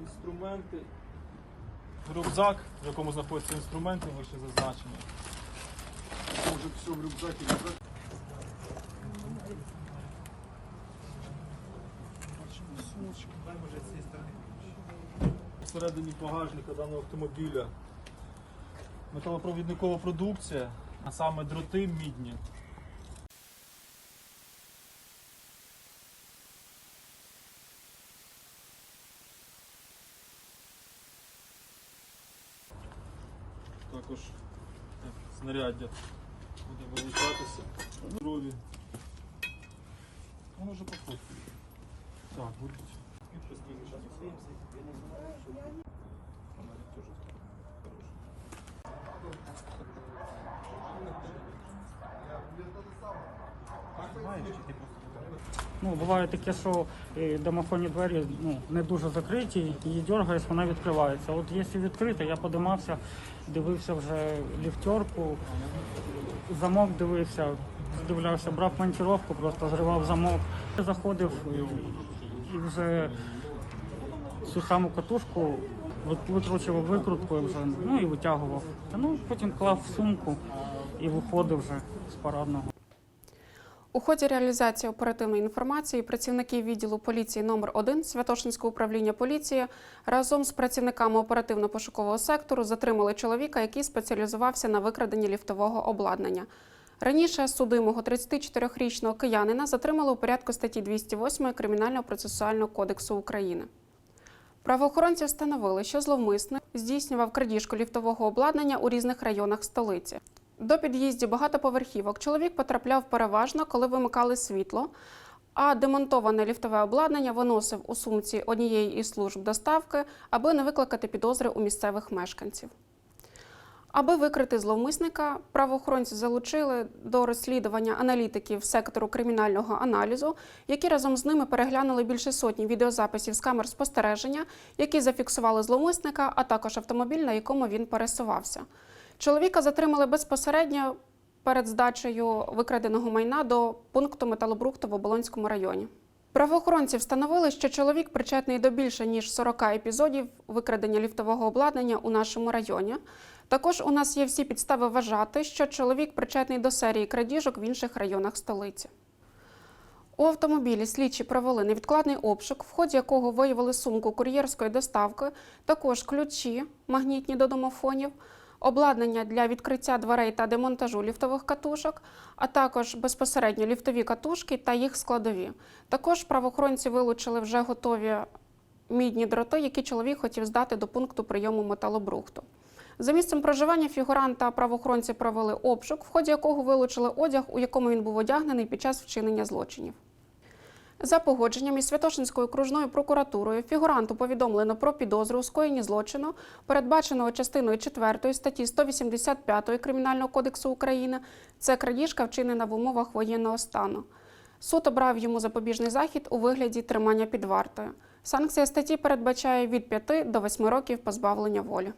інструменти, рюкзак, в якому знаходяться інструменти, вище зазначені. Може все в рюкзакі лежать. Всередині багажника даного автомобіля металопровідникова продукція, а саме дроти мідні. Також снаряддя буде вилучатися. Здорові. Воно вже походить. Так, будуть Ну, буває таке, що е, домофонні двері ну, не дуже закриті, її дергаєш, вона відкривається. От якщо відкрита, я подимався, дивився вже ліфтерку, замок дивився, здивлявся, брав монтировку, просто зривав замок. Заходив і, вже цю саму катушку викручував викруткою вже, ну і витягував. Ну, потім клав в сумку і виходив вже з парадного. У ході реалізації оперативної інформації працівники відділу поліції номер 1 Святошинського управління поліції разом з працівниками оперативно-пошукового сектору затримали чоловіка, який спеціалізувався на викраденні ліфтового обладнання. Раніше судимого 34-річного киянина затримали у порядку статті 208 Кримінального процесуального кодексу України. Правоохоронці встановили, що зловмисник здійснював крадіжку ліфтового обладнання у різних районах столиці. До під'їздів багатоповерхівок чоловік потрапляв переважно, коли вимикали світло, а демонтоване ліфтове обладнання виносив у сумці однієї із служб доставки, аби не викликати підозри у місцевих мешканців. Аби викрити зловмисника, правоохоронці залучили до розслідування аналітиків сектору кримінального аналізу, які разом з ними переглянули більше сотні відеозаписів з камер спостереження, які зафіксували зловмисника, а також автомобіль, на якому він пересувався. Чоловіка затримали безпосередньо перед здачею викраденого майна до пункту металобрухту в Оболонському районі. Правоохоронці встановили, що чоловік причетний до більше ніж 40 епізодів викрадення ліфтового обладнання у нашому районі. Також у нас є всі підстави вважати, що чоловік причетний до серії крадіжок в інших районах столиці. У автомобілі слідчі провели невідкладний обшук, в ході якого виявили сумку кур'єрської доставки, також ключі магнітні до домофонів, обладнання для відкриття дверей та демонтажу ліфтових катушок, а також безпосередньо ліфтові катушки та їх складові. Також правоохоронці вилучили вже готові мідні дроти, які чоловік хотів здати до пункту прийому металобрухту. За місцем проживання фігуранта правоохоронці провели обшук, в ході якого вилучили одяг, у якому він був одягнений під час вчинення злочинів. За погодженням із Святошинською окружною прокуратурою фігуранту повідомлено про підозру у скоєнні злочину, передбаченого частиною 4 статті 185 Кримінального кодексу України. Це крадіжка, вчинена в умовах воєнного стану. Суд обрав йому запобіжний захід у вигляді тримання під вартою. Санкція статті передбачає від 5 до 8 років позбавлення волі.